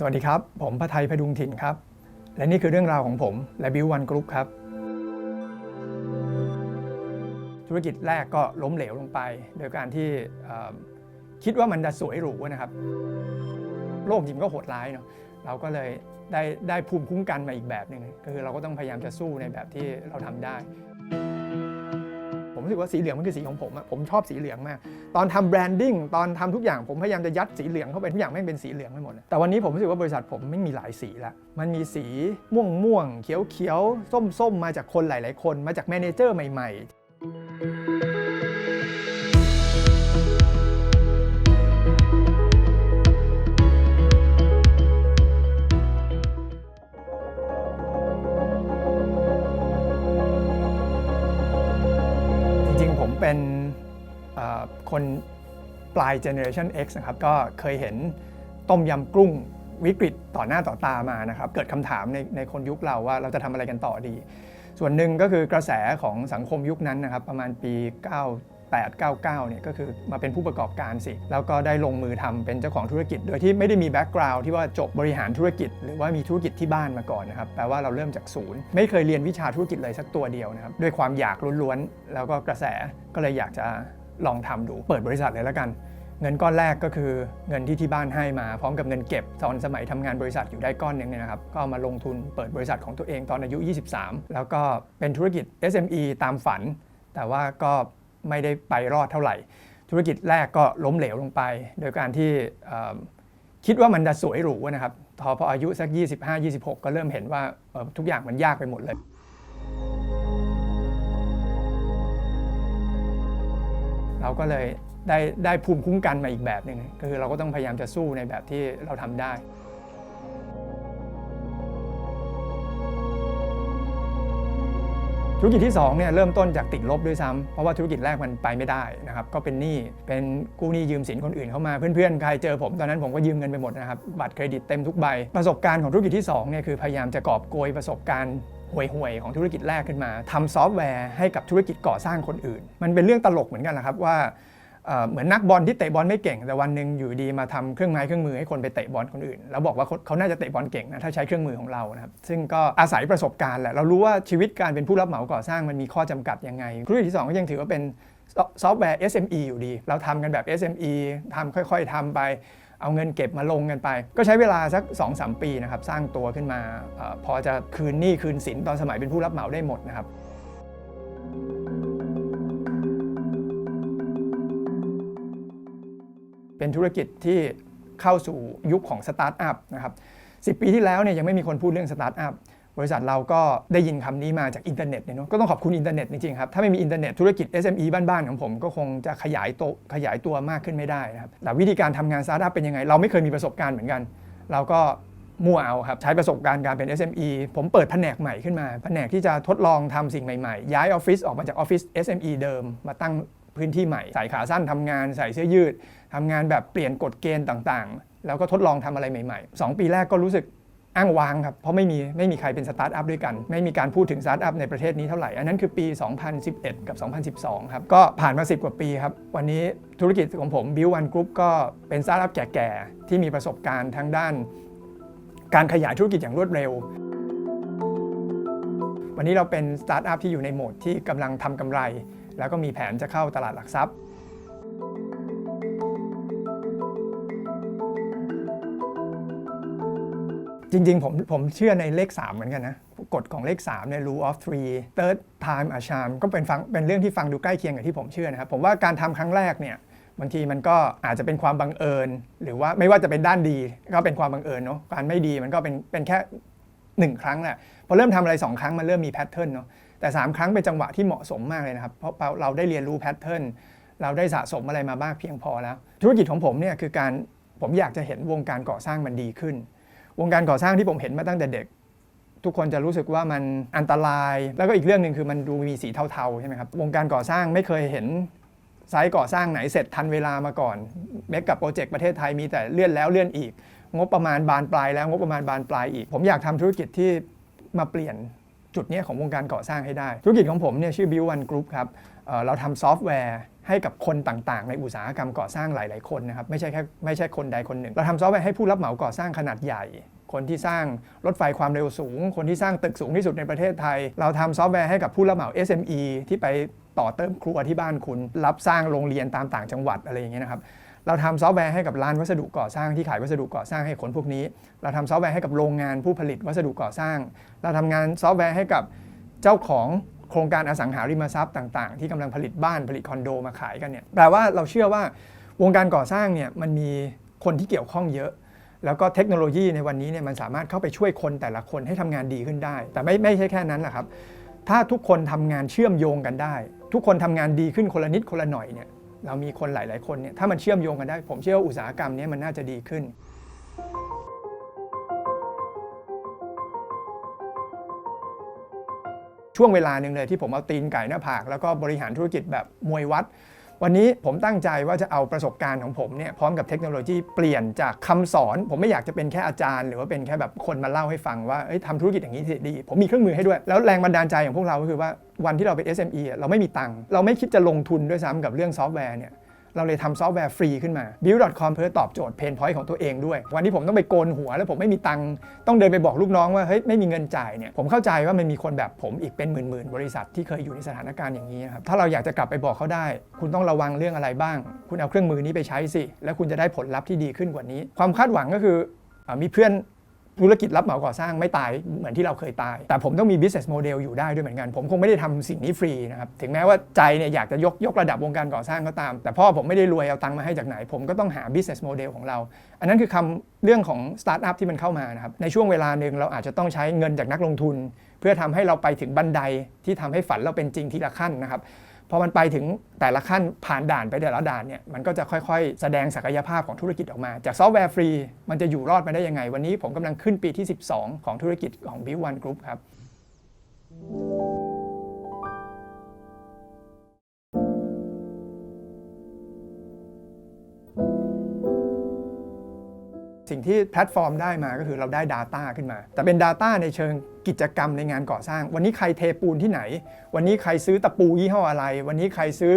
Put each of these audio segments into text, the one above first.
สวัสดีครับ ผมพระไทยพดุงถิ่นครับ และนี่คือเรื่องราวของผมและบิววันกรุ๊ปครับ ธุรกิจแรกก็ล้มเหลวลงไป โดยการที่คิดว่ามันจะสวยหรูนะครับ โลกจริงก็โหดร้ายเนาะเราก็เลยได้ได้ภูมิคุ้มกันมาอีกแบบหนึ่งก็คือเราก็ต้องพยายามจะสู้ในแบบที่เราทำได้ รู้สึกว่าสีเหลืองมันคือสีของผมอะผมชอบสีเหลืองมาก ตอนทำแบรนดิ้งตอนทำทุกอย่างผมพยายามจะยัดสีเหลืองเข้าไปทุกอย่างไม่เป็นสีเหลืองไปหมดแต่วันนี้ผมรู้สึกว่าบริษัทผมไม่มีหลายสีละมันมีสีม่วงม่วงเขียวเขียวส้มส้มมาจากคนหลาย ๆ คนมาจากแมเนเจอร์ใหม่ ๆ คนปลาย Generation X นะครับก็เคยเห็นต้มยำกุ้งวิกฤตต่อหน้าต่อตามานะครับเกิดคำถามในในคนยุคเราว่าเราจะทำอะไรกันต่อดี ส่วนหนึ่งก็คือกระแสของสังคมยุคนั้นนะครับประมาณปี 98 99เนี่ยก็คือมาเป็นผู้ประกอบการสิ แล้วก็ได้ลงมือทำเป็นเจ้าของธุรกิจ โดยที่ไม่ได้มีแบ็กกราวด์ที่ว่าจบบริหารธุรกิจ หรือว่ามีธุรกิจที่บ้านมาก่อนนะครับแปลว่าเราเริ่มจากศูนย์ ไม่เคยเรียนวิชาธุรกิจเลยสักตัวเดียวนะครับด้วยความอยากล้วนๆแล้วก็กระแสก็เลยอยากจะ ลองทำดู เปิดบริษัทเลยแล้วกัน เงินก้อนแรกก็คือเงินที่ที่บ้านให้มา พร้อมกับเงินเก็บตอนสมัยทำงานบริษัทอยู่ได้ก้อนหนึ่งเนี่ยนะครับ ก็มาลงทุนเปิดบริษัทของตัวเองตอนอายุ 23 แล้วก็เป็นธุรกิจ SME ตามฝัน แต่ว่าก็ไม่ได้ไปรอดเท่าไหร่ ธุรกิจแรกก็ล้มเหลวลงไป โดยการที่คิดว่ามันจะสวยหรูนะครับพอพออายุสัก 25-26 ก็เริ่มเห็นว่าทุกอย่างมันยากไปหมดเลย เราก็เลยได้ได้ภูมิคุ้มกันมาอีกแบบหนึ่งก็คือเราก็ต้องพยายามจะสู้ในแบบที่เราทำได้ธุรกิจที่2เนี่ยเริ่มต้นจากติดลบด้วยซ้ำเพราะว่าธุรกิจแรกมันไปไม่ได้นะครับก็เป็นหนี้เป็นกู้หนี้ยืมสินคนอื่นเข้ามาเพื่อนๆใครเจอผมตอนนั้นผมก็ยืมเงินไปหมดนะครับบัตรเครดิตเต็มทุกใบประสบการณ์ของธุรกิจที่2เนี่ยคือพยายามจะกอบโกยประสบการณ์ ห่วยๆของธุรกิจแรกขึ้นมาทำซอฟต์แวร์ให้กับธุรกิจก่อสร้างคนอื่น มันเป็นเรื่องตลกเหมือนกันแหละครับว่าเหมือนนักบอลที่เตะบอลไม่เก่ง แต่วันหนึ่งอยู่ดีมาทำเครื่องไม้เครื่องมือให้คนไปเตะบอลคนอื่น แล้วบอกว่าเขาเขาน่าจะเตะบอลเก่งนะถ้าใช้เครื่องมือของเรานะครับซึ่งก็อาศัยประสบการณ์แหละเรารู้ว่าชีวิตการเป็นผู้รับเหมาก่อสร้างมันมีข้อจำกัดยังไงธุรกิจที่สองก็ยังถือว่าเป็นซอซอฟต์แวร์ SME อยู่ดี เราทำกันแบบ SME ทำค่อย ๆทำไป เอาเงินเก็บมาลงกันไป ก็ใช้เวลาสัก 2-3 ปีนะครับสร้างตัวขึ้นมาอพอจะคืนหนี้คืนสินตอนสมัยเป็นผู้รับเหมาได้หมดนะครับเป็นธุรกิจที่เข้าสู่ยุคของสตาร์ทอัพนะครับ10 ปีที่แล้วเนี่ยยังไม่มีคนพูดเรื่องสตาร์ทอัพ บริษัทเราก็ได้ยินคำนี้มาจากอินเทอร์เน็ตเนี่ยเนอะก็ต้องขอบคุณอินเทอร์เน็ตจริงๆครับถ้าไม่มีอินเทอร์เน็ตธุรกิจ SME บ้านๆของผมก็คงจะขยายโตขยายตัวมากขึ้นไม่ได้นะครับแต่วิธีการทำงานสตาร์ทอัพเป็นยังไง เราไม่เคยมีประสบการณ์เหมือนกัน เราก็มั่วเอาครับใช้ประสบการณ์การเป็น SME ผมเปิดแผนกใหม่ขึ้นมา แผนกที่จะทดลองทำสิ่งใหม่ๆ ย้ายออฟฟิศออกมาจากออฟฟิศ SME เดิมมาตั้งพื้นที่ใหม่ ใส่ขาสั้นทำงานใส่เสื้อยืดทำงานแบบเปลี่ยนกฎเกณฑ์ต่างๆ แล้วก็ทดลองทำอะไรใหม่ ๆ 2 ปีแรกก็รู้สึก อ้างว้างครับ เพราะไม่มีไม่มีใครเป็นสตาร์ทอัพด้วยกัน ไม่มีการพูดถึงสตาร์ทอัพในประเทศนี้เท่าไหร่ อันนั้นคือปี 2011 กับ 2012 ครับ ก็ผ่านมา 10 กว่าปีครับ วันนี้ธุรกิจของผม Build One Group ก็เป็นสตาร์ทอัพแก่ๆ ที่มีประสบการณ์ทางด้าน การขยายธุรกิจอย่างรวดเร็ว วันนี้เราเป็นสตาร์ทอัพที่อยู่ในโหมดที่กำลังทำกำไร แล้วก็มีแผนจะเข้าตลาดหลักทรัพย์ จริง ๆ ผมผมเชื่อในเลข 3 เหมือนกันนะกฎของเลข3เนี่ย rule of three third time a charm ก็เป็นฟังเป็นเรื่องที่ฟังดูใกล้เคียงกับที่ผมเชื่อนะครับ ผมว่าการทำครั้งแรกเนี่ยบางทีมันก็อาจจะเป็นความบังเอิญ หรือว่าไม่ว่าจะเป็นด้านดีก็เป็นความบังเอิญเนาะการไม่ดีมันก็เป็นเป็นแค่หนึ่งครั้งแหละพอเริ่มทำอะไร 2 ครั้งมันเริ่มมีแพทเทิร์นเนาะแต่ 3 ครั้งเป็นจังหวะที่เหมาะสมมากเลยนะครับ เพราะเราได้เรียนรู้แพทเทิร์นเราได้สะสมอะไรมาบ้างเพียงพอแล้ว ธุรกิจของผมเนี่ยคือการผมอยากจะเห็นวงการก่อสร้างมันดีขึ้น วงการก่อสร้างที่ผมเห็นมาตั้งแต่เด็ก ทุกคนจะรู้สึกว่ามันอันตราย แล้วก็อีกเรื่องหนึ่งคือมันดูมีสีเทาๆใช่ไหมครับวงการก่อสร้างไม่เคยเห็นไซต์ก่อสร้างไหนเสร็จทันเวลามาก่อนเมกกับโปรเจกต์ประเทศไทยมีแต่เลื่อนแล้วเลื่อนอีก งบประมาณบานปลายแล้วงบประมาณบานปลายอีก ผมอยากทำธุรกิจที่มาเปลี่ยน จุดนี้ของวงการก่อสร้างให้ได้ ธุรกิจของผมเนี่ยชื่อ Build One Group ครับเเราทำซอฟต์แวร์ให้กับคนต่างๆ ในอุตสาหกรรมก่อสร้างหลาย ๆ คนนะครับไม่ใช่แค่ไม่ใช่คนใดคนหนึ่ง เราทำซอฟต์แวร์ให้ผู้รับเหมาก่อสร้างขนาดใหญ่ คนที่สร้างรถไฟความเร็วสูง คนที่สร้างตึกสูงที่สุดในประเทศไทย เราทำซอฟต์แวร์ให้กับผู้รับเหมา SME ที่ไปต่อเติมครัวที่บ้านคุณ รับสร้างโรงเรียนตามต่างจังหวัดอะไรอย่างเงี้ยนะครับ เราทำซอฟต์แวร์ให้กับร้านวัสดุก่อสร้างที่ขายวัสดุก่อสร้างให้คนพวกนี้ เราทำซอฟต์แวร์ให้กับโรงงานผู้ผลิตวัสดุก่อสร้าง เราทำงานซอฟต์แวร์ให้กับเจ้าของโครงการอสังหาริมทรัพย์ต่างๆ ที่กำลังผลิตบ้านผลิตคอนโดมาขายกันเนี่ยแปลว่าเราเชื่อว่าวงการก่อสร้างเนี่ยมันมีคนที่เกี่ยวข้องเยอะ แล้วก็เทคโนโลยีในวันนี้เนี่ยมันสามารถเข้าไปช่วยคนแต่ละคนให้ทำงานดีขึ้นได้ แต่ไม่ไม่ใช่แค่นั้นแหละครับ ถ้าทุกคนทำงานเชื่อมโยงกันได้ ทุกคนทำงานดีขึ้นคนละนิดคนละหน่อยเนี่ย เรามีคนหลาย ๆ คนเนี่ยถ้ามันเชื่อมโยงกันได้ ผมเชื่อว่าอุตสาหกรรมนี้มันน่าจะดีขึ้นช่วงเวลาหนึ่งเลยที่ผมเอาตีนไก่หน้าผาก แล้วก็บริหารธุรกิจแบบมวยวัด วันนี้ผมตั้งใจว่าจะเอาประสบการณ์ของผมเนี่ยพร้อมกับเทคโนโลยีเปลี่ยนจากคำสอน ผมไม่อยากจะเป็นแค่อาจารย์ หรือว่าเป็นแค่แบบคนมาเล่าให้ฟังว่าเอ้ยทำธุรกิจอย่างนี้ดี ผมมีเครื่องมือให้ด้วย แล้วแรงบันดาลใจของพวกเราก็คือว่า วันที่เราเป็น SME อะเราไม่มีตังค์เราไม่คิดจะลงทุนด้วยซ้ำกับเรื่องซอฟต์แวร์เนี่ยเราเลยทำซอฟต์แวร์ฟรีขึ้นมา build.com เพื่อตอบโจทย์เพนพอยต์ของตัวเองด้วย วันที่ผมต้องไปโกนหัวแล้วผมไม่มีตังค์ต้องเดินไปบอกลูกน้องว่าเฮ้ยไม่มีเงินจ่ายเนี่ยผมเข้าใจว่ามันมีคนแบบผมอีกเป็นหมื่นๆบริษัทที่เคยอยู่ในสถานการณ์อย่างนี้ครับถ้าเราอยากจะกลับไปบอกเขาได้ คุณต้องระวังเรื่องอะไรบ้าง คุณเอาเครื่องมือนี้ไปใช้สิ แล้วคุณจะได้ผลลัพธ์ที่ดีขึ้นกว่านี้ ความคาดหวังก็คืออมีเพื่อน ธุรกิจรับเหมาก่อสร้างไม่ตายเหมือนที่เราเคยตาย แต่ผมต้องมี business model อยู่ได้ด้วยเหมือนกัน ผมคงไม่ได้ทำสิ่งนี้ฟรีนะครับถึงแม้ว่าใจเนี่ยอยากจะยกยกระดับวงการก่อสร้างก็ตาม แต่พ่อผมไม่ได้รวยเอาตังค์มาให้จากไหน ผมก็ต้องหา business model ของเรา อันนั้นคือคำเรื่องของ startup ที่มันเข้ามานะครับในช่วงเวลาหนึ่งเราอาจจะต้องใช้เงินจากนักลงทุน เพื่อทำให้เราไปถึงบันไดที่ทำให้ฝันเราเป็นจริงทีละขั้นนะครับ พอมันไปถึงแต่ละขั้นผ่านด่านไปแต่ละด่านเนี่ยมันก็จะค่อยๆ แสดงศักยภาพของธุรกิจออกมา จากซอฟต์แวร์ฟรี มันจะอยู่รอดมาได้ยังไง วันนี้ผมกำลังขึ้นปีที่ 12 ของธุรกิจของ b ิ o n e Group ครับ สิ่งที่แพลตฟอร์มได้มาก็คือเราได้ Data ขึ้นมา แต่เป็น Data ในเชิงกิจกรรมในงานก่อสร้าง วันนี้ใครเทปูนที่ไหน วันนี้ใครซื้อตะปูยี่ห้ออะไร วันนี้ใครซื้อ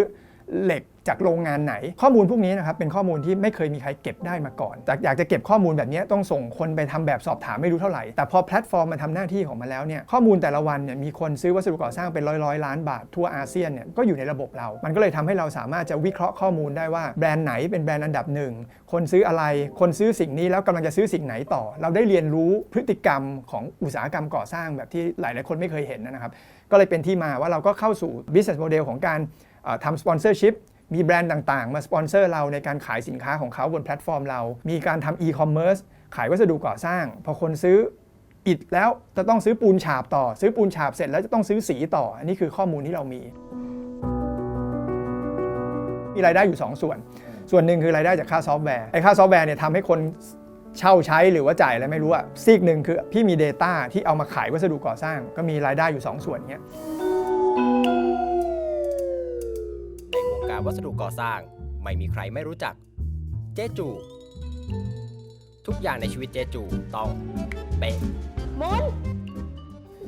เหล็ก จากโรงงานไหน ข้อมูลพวกนี้นะครับเป็นข้อมูลที่ไม่เคยมีใครเก็บได้มาก่อนแต่อยากจะเก็บข้อมูลแบบนี้ต้องส่งคนไปทำแบบสอบถามไม่รู้เท่าไหร่ แต่พอแพลตฟอร์มมันทำหน้าที่ของมันแล้วเนี่ยข้อมูลแต่ละวันเนี่ยมีคนซื้อวัสดุก่อสร้างเป็นร้อยร้อยล้านบาททั่วอาเซียนเนี่ยก็อยู่ในระบบเรา มันก็เลยทำให้เราสามารถจะวิเคราะห์ข้อมูลได้ว่าแบรนด์ไหนเป็นแบรนด์อันดับหนึ่งคนซื้ออะไร คนซื้อสิ่งนี้แล้วกำลังจะซื้อสิ่งไหนต่อ เราได้เรียนรู้พฤติกรรมของอุตสาหกรรมก่อสร้างแบบที่หลาย ๆ คนไม่เคยเห็นนะครับ ก็เลยเป็นที่มาว่าเราก็เข้าสู่ business model ของการทำ sponsorship มีแบรนด์ต่างๆ มาสปอนเซอร์เราในการขายสินค้าของเขาบนแพลตฟอร์มเรา มีการทำ e-commerce ขายวัสดุก่อสร้าง พอคนซื้ออิฐแล้วจะต้องซื้อปูนฉาบต่อ ซื้อปูนฉาบเสร็จแล้วจะต้องซื้อสีต่อ อันนี้คือข้อมูลที่เรามี มีรายได้อยู่ 2 ส่วน ส่วนหนึ่งคือรายได้จากค่าซอฟต์แวร์ไอ้ค่าซอฟต์แวร์เนี่ยทำให้คนเช่าใช้หรือว่าจ่ายอะไรไม่รู้อะซีกหนึ่งคือพี่มี Data ที่เอามาขายวัสดุก่อสร้าง ก็มีรายได้อยู่ 2 ส่วนเนี้ย วัสดุก่อสร้าง ไม่มีใครไม่รู้จัก เจจู ทุกอย่างในชีวิตเจจูต้องเป๊ะ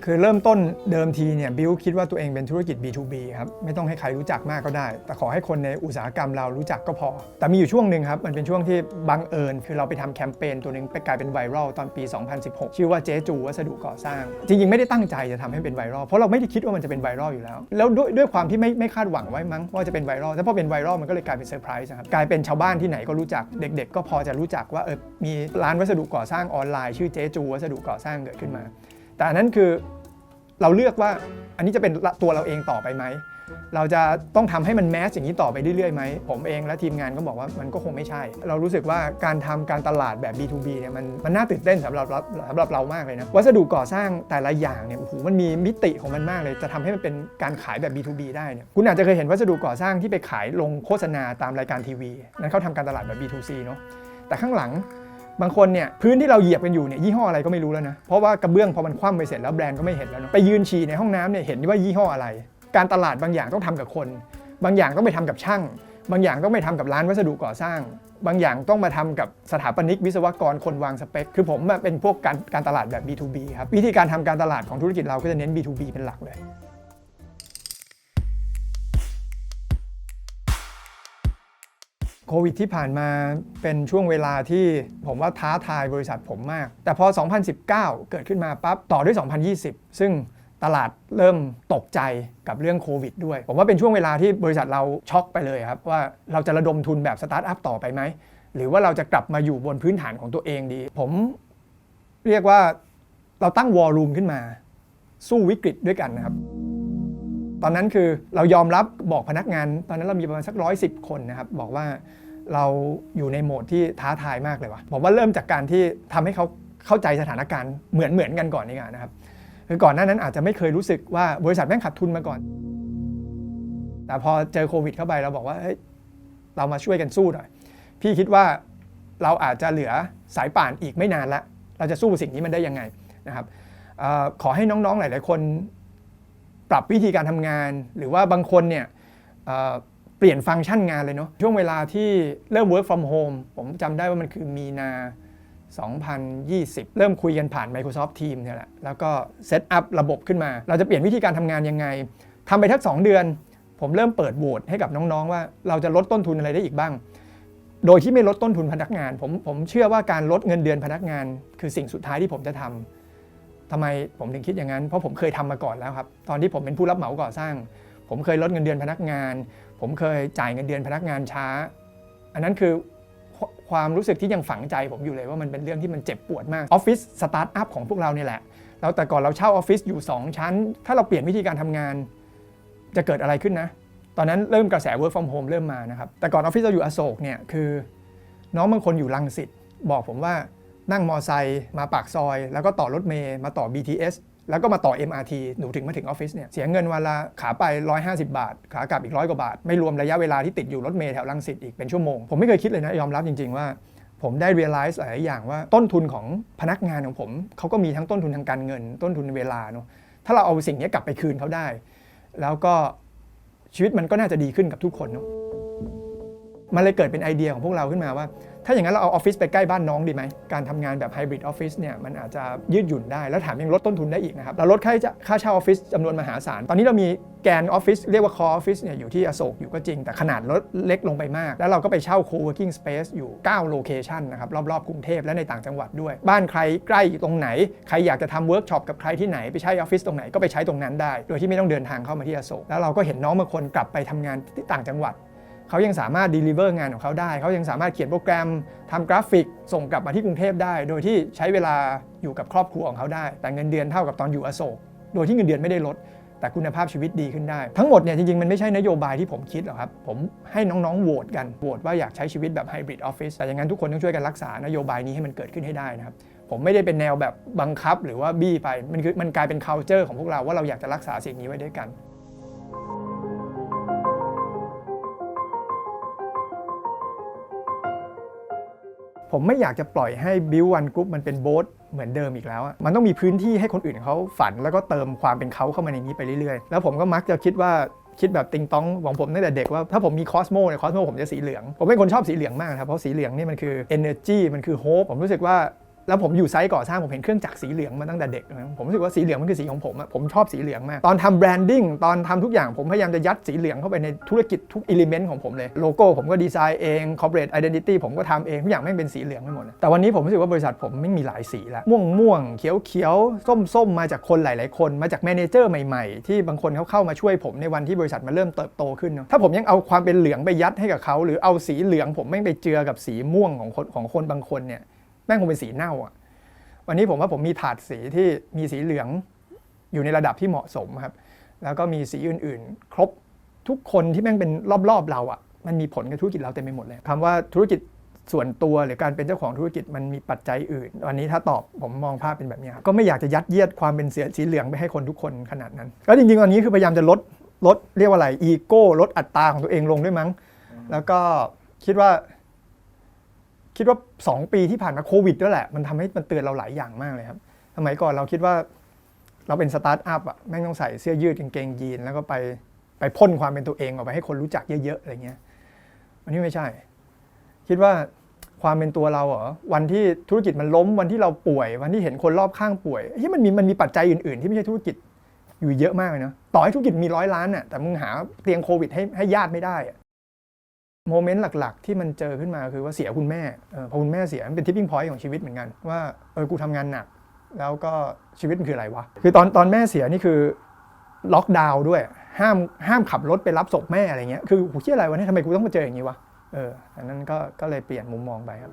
คือเริ่มต้นเดิมทีเนี่ยบิวคิดว่าตัวเองเป็นธุรกิจ B2B ครับไม่ต้องให้ใครรู้จักมากก็ได้ แต่ขอให้คนในอุตสาหกรรมเรารู้จักก็พอ แต่มีอยู่ช่วงหนึ่งครับ มันเป็นช่วงที่บังเอิญ คือเราไปทำแคมเปญตัวหนึ่งไปกลายเป็นไวรัลตอนปี 2016 ชื่อว่าเจ๊จูวัสดุก่อสร้าง จริง ๆ ไม่ได้ตั้งใจจะทำให้เป็นไวรัลเพราะเราไม่ได้คิดว่ามันจะเป็นไวรัลอยู่แล้ว แล้วด้วยด้วยความที่ไม่ไม่คาดหวังไว้มั้งว่าจะเป็นไวรัลแต่พอเป็นไวรัลมันก็เลยกลายเป็นเซอร์ไพรส์นะครับกลายเป็นชาวบ้านที่ไหนก็รู้จักเด็ก ๆ ก็พอจะรู้จักว่าเออมีร้านวัสดุก่อสร้างออนไลน์ชื่อเจ๊จูวัสดุก่อสร้างเกิดขึ้นมา แต่อันนั้นคือเราเลือกว่าอันนี้จะเป็นตัวเราเองต่อไปไหม เราจะต้องทำให้มันแมสอย่างนี้ต่อไปเรื่อยๆไหม ผมเองและทีมงานก็บอกว่ามันก็คงไม่ใช่ เรารู้สึกว่าการทำการตลาดแบบ B2B เนี่ยมันมันน่าตื่นเต้นสำหรับสำหรับเรามากเลยนะ วัสดุก่อสร้างแต่ละอย่างเนี่ยโอ้โหมันมีมิติของมันมากเลย จะทำให้มันเป็นการขายแบบ B2B ได้เนี่ย คุณอาจจะเคยเห็นวัสดุก่อสร้างที่ไปขายลงโฆษณาตามรายการทีวี นั้นเขาทำการตลาดแบบ B2C เนาะ แต่ข้างหลัง บางคนเนี่ยพื้นที่เราเหยียบกันอยู่เนี่ยยี่ห้ออะไรก็ไม่รู้แล้วนะ เพราะว่ากระเบื้องพอมันคว่ำไปเสร็จแล้วแบรนด์ก็ไม่เห็นแล้วเนอะไปยืนฉี่ในห้องน้ำเนี่ยเห็นว่ายี่ห้ออะไร การตลาดบางอย่างต้องทำกับคน บางอย่างต้องไปทำกับช่าง บางอย่างต้องไปทำกับร้านวัสดุก่อสร้าง บางอย่างต้องมาทำกับสถาปนิกวิศวกรคนวางสเปค คือผมเป็นพวกการการตลาดแบบ B2B ครับวิธีการทำการตลาดของธุรกิจเราก็จะเน้น B2B เป็นหลักเลย ควิดที่ผ่านมาเป็นช่วงเวลาที่ผมว่าท้าทายบริษัทผมมาก แต่พอ 2019 เกิดขึ้นมาปั๊บต่อด้วย 2020 ซึ่งตลาดเริ่มตกใจกับเรื่องโควิดด้วย ผมว่าเป็นช่วงเวลาที่บริษัทเราช็อกไปเลยครับ ว่าเราจะระดมทุนแบบสตาร์ทอัพต่อไปไหม หรือว่าเราจะกลับมาอยู่บนพื้นฐานของตัวเองดี ผมเรียกว่าเราตั้งวอลลุ่มขึ้นมา สู้วิกฤตด้วยกันนะครับ ตอนนั้นคือเรายอมรับบอกพนักงาน ตอนนั้นเรามีประมาณสักร้อยสิบคนนะครับ บอกว่า เราอยู่ในโหมดที่ท้าทายมากเลยว่ะผมว่าเริ่มจากการที่ทำให้เขาเข้าใจสถานการณ์เหมือนเหมือนกันก่อนนี่กันนะครับคือก่อนหน้านั้นอาจจะไม่เคยรู้สึกว่าบริษัทแม่งขาดทุนมาก่อน แต่พอเจอโควิด เข้าไปเราบอกว่าเฮ้ยเรามาช่วยกันสู้หน่อย พี่คิดว่าเราอาจจะเหลือสายป่านอีกไม่นานละ เราจะสู้สิ่งนี้มันได้ยังไงนะครับออขอให้น้องๆหลาย ๆ คน ปรับวิธีการทำงาน หรือว่าบางคนเนี่ย เปลี่ยนฟังก์ชันงานเลยเนาะช่วงเวลาที่เริ่ม work from home ผมจำได้ว่ามันคือมีนา 2020 เริ่มคุยกันผ่าน Microsoft Teams เนี่ยแหละ แล้วก็เซตอัพระบบขึ้นมา เราจะเปลี่ยนวิธีการทำงานยังไงทำไปทัก 2 เดือน ผมเริ่มเปิดโหวตให้กับน้องๆ ว่าเราจะลดต้นทุนอะไรได้อีกบ้าง โดยที่ไม่ลดต้นทุนพนักงาน ผมผมเชื่อว่าการลดเงินเดือนพนักงาน คือสิ่งสุดท้ายที่ผมจะทำทำไมผมถึงคิดอย่างนั้น เพราะผมเคยทำมาก่อนแล้วครับ ตอนที่ผมเป็นผู้รับเหมาก่อสร้าง ผมเคยลดเงินเดือนพนักงาน ผมเคยจ่ายเงินเดือนพนักงานช้า อันนั้นคือความรู้สึกที่ยังฝังใจผมอยู่เลยว่ามันเป็นเรื่องที่มันเจ็บปวดมากออฟฟิศสตาร์ทอัพของพวกเราเนี่ยแหละแล้วแต่ก่อนเราเช่าออฟฟิศอยู่ 2 ชั้น ถ้าเราเปลี่ยนวิธีการทำงาน จะเกิดอะไรขึ้นนะ ตอนนั้นเริ่มกระแส work from home เริ่มมานะครับ แต่ก่อนออฟฟิศเราอยู่อโศกเนี่ยคือ น้องบางคนอยู่ลังสิตบอกผมว่านั่งมอไซค์มาปากซอย แล้วก็ต่อรถเมย์มาต่อ BTS แล้วก็มาต่อ MRT หนูถึงมาถึงออฟฟิศเนี่ยเสียเงินวันละขาไป 150 บาท ขากลับอีกร้อยกว่าบาท ไม่รวมระยะเวลาที่ติดอยู่รถเมล์แถวลังสิตอีกเป็นชั่วโมง ผมไม่เคยคิดเลยนะ ยอมรับจริง ๆ ว่า ผมได้ realize หลายอย่างว่าต้นทุนของพนักงานของผม เขาก็มีทั้งต้นทุนทางการเงิน ต้นทุนเวลาเนาะถ้าเราเอาสิ่งนี้กลับไปคืนเขาได้ แล้วก็ชีวิตมันก็น่าจะดีขึ้นกับทุกคนเนาะมันเลยเกิดเป็นไอเดียของพวกเราขึ้นมาว่า ถ้าอย่างนั้นเราเอาออฟฟิศไปใกล้บ้านน้องดีไหม การทำงานแบบไฮบริดออฟฟิศเนี่ยมันอาจจะยืดหยุ่นได้ แล้วแถมยังลดต้นทุนได้อีกนะครับ เราลดค่าจะค่าเช่าออฟฟิศจำนวนมหาศาล ตอนนี้เรามีแกนออฟฟิศเรียกว่าคอออฟฟิศเนี่ยอยู่ที่อโศกอยู่ก็จริง แต่ขนาดลดเล็กลงไปมาก แล้วเราก็ไปเช่า co-working space อยู่ 9 โลเคชันนะครับรอบๆกรุงเทพและในต่างจังหวัดด้วย บ้านใครใกล้ตรงไหน ใครอยากจะทำเวิร์กช็อปกับใครที่ไหนไปใช้ออฟฟิศตรงไหนก็ไปใช้ตรงนั้นได้ โดยที่ไม่ต้องเดินทางเข้ามาที่อโศกแล้วเราก็เห็นน้องบางคนกลับไปทำงานที่ต่างจังหวัด เขายังสามารถ deliver งานของเขาได้ เขายังสามารถเขียนโปรแกรมทำกราฟิก ส่งกลับมาที่กรุงเทพได้ โดยที่ใช้เวลาอยู่กับครอบครัวของเขาได้ แต่เงินเดือนเท่ากับตอนอยู่อโศก โดยที่เงินเดือนไม่ได้ลด แต่คุณภาพชีวิตดีขึ้นได้ ทั้งหมดเนี่ยจริงๆ มันไม่ใช่นโยบายที่ผมคิดหรอกครับ ผมให้น้องๆโหวตกัน โหวตว่าอยากใช้ชีวิตแบบไฮบริดออฟฟิศ แต่อย่างนั้นทุกคนต้องช่วยกันรักษานโยบายนี้ให้มันเกิดขึ้นให้ได้นะครับผมไม่ได้เป็นแนวแบบบังคับหรือว่าบี้ไป มันคือมันกลายเป็น culture ของพวกเราว่าเราอยากจะรักษาสิ่งนี้ไว้ด้วยกัน ผมไม่อยากจะปล่อยให้บิววันกรุ๊ปมันเป็นโบ๊ทเหมือนเดิมอีกแล้วอะมันต้องมีพื้นที่ให้คนอื่นเขาฝัน แล้วก็เติมความเป็นเขาเข้ามาในนี้ไปเรื่อยๆ แล้วผมก็มักจะคิดว่าคิดแบบติงตองของผมตั้งแต่เด็กว่าถ้าผมมีคอสโมเนี่ยคอสโมผมจะสีเหลือง ผมเป็นคนชอบสีเหลืองมากนะครับเพราะสีเหลืองนี่มันคือ energy มันคือ hope ผมรู้สึกว่า แล้วผมอยู่ไซต์ก่อสร้างผมเห็นเครื่องจักรสีเหลืองมาตั้งแต่เด็กนะผมรู้สึกว่าสีเหลืองมันคือสีของผมอะผมชอบสีเหลืองมาก ตอนทำแบรนดิ้งตอนทำทุกอย่างผมพยายามจะยัดสีเหลืองเข้าไปในธุรกิจทุกอิเลเมนต์ของผมเลยโลโก้ผมก็ดีไซน์เอง corporate identity ผมก็ทำเองทุกอย่างแม่งเป็นสีเหลืองไปหมดแต่วันนี้ผมรู้สึกว่าบริษัทผมไม่มีหลายสีแล้วม่วงม่วงเขียวเขียวส้มส้มมาจากคนหลาย ๆ คน มาจากแมเนเจอร์ใหม่ๆ ที่บางคนเขาเข้ามาช่วยผมในวันที่บริษัทมันเริ่มเติบโตขึ้นเนอะถ้าผมยังเอาความเป็นเหลืองไปยัดให้กับเขาหรือเอาสีเหลืองผมแม่งไปเจือกับสีม่วงของคนของคนบางคนเนี่ย แม่งคงเป็นสีเน่าอะ วันนี้ผมว่าผมมีถาดสีที่มีสีเหลืองอยู่ในระดับที่เหมาะสมครับ แล้วก็มีสีอื่นๆ ครบทุกคนที่แม่งเป็นรอบๆเราอะ มันมีผลกับธุรกิจเราเต็มไปหมดเลยคำว่าธุรกิจส่วนตัวหรือการเป็นเจ้าของธุรกิจมันมีปัจจัยอื่น วันนี้ถ้าตอบผมมองภาพเป็นแบบนี้ครับก็ไม่อยากจะยัดเยียดความเป็นเสียสีเหลืองไปให้คนทุกคนขนาดนั้นก็จริงๆวันนี้คือพยายามจะลดลดเรียกว่าอะไรอีโก้ลดอัตราของตัวเองลงด้วยมั้ง แล้วก็คิดว่า คิดว่า 2 ปีที่ผ่านมาโควิดด้วยแหละ มันทำให้มันเตือนเราหลายอย่างมากเลยครับสมัยก่อนเราคิดว่าเราเป็นสตาร์ทอัพอะแม่งต้องใส่เสื้อยืดกางเกงยีน แล้วก็ไปไปพ่นความเป็นตัวเองออกไปให้คนรู้จักเยอะๆอะไรเงี้ยวันนี้ไม่ใช่ คิดว่าความเป็นตัวเราเหรอวันที่ธุรกิจมันล้มวันที่เราป่วย วันที่เห็นคนรอบข้างป่วยเฮ้ยมันมีมันมีปัจจัยอื่นๆ ที่ไม่ใช่ธุรกิจอยู่เยอะมากเลยเนาะต่อให้ธุรกิจมีร้อยล้านน่ะแต่มึงหาเตียงโควิดให้ให้ญาติไม่ได้อะ โมเมนต์หลัก ๆ ที่มันเจอขึ้นมาคือว่าเสียคุณแม่เออพอคุณแม่เสียมันเป็นทิปปิ้งพอยต์ของชีวิตเหมือนกัน ว่าเออกูทำงานหนัก แล้วก็ชีวิตมันคืออะไรวะ คือตอนตอนแม่เสียนี่คือล็อกดาวน์ด้วย ห้ามห้ามขับรถไปรับศพแม่อะไรเงี้ยคือโหเชี่ยอะไรวะเนี่ยทำไมกูต้องมาเจออย่างนี้วะเอออันนั้นก็ก็เลยเปลี่ยนมุมมองไปครับ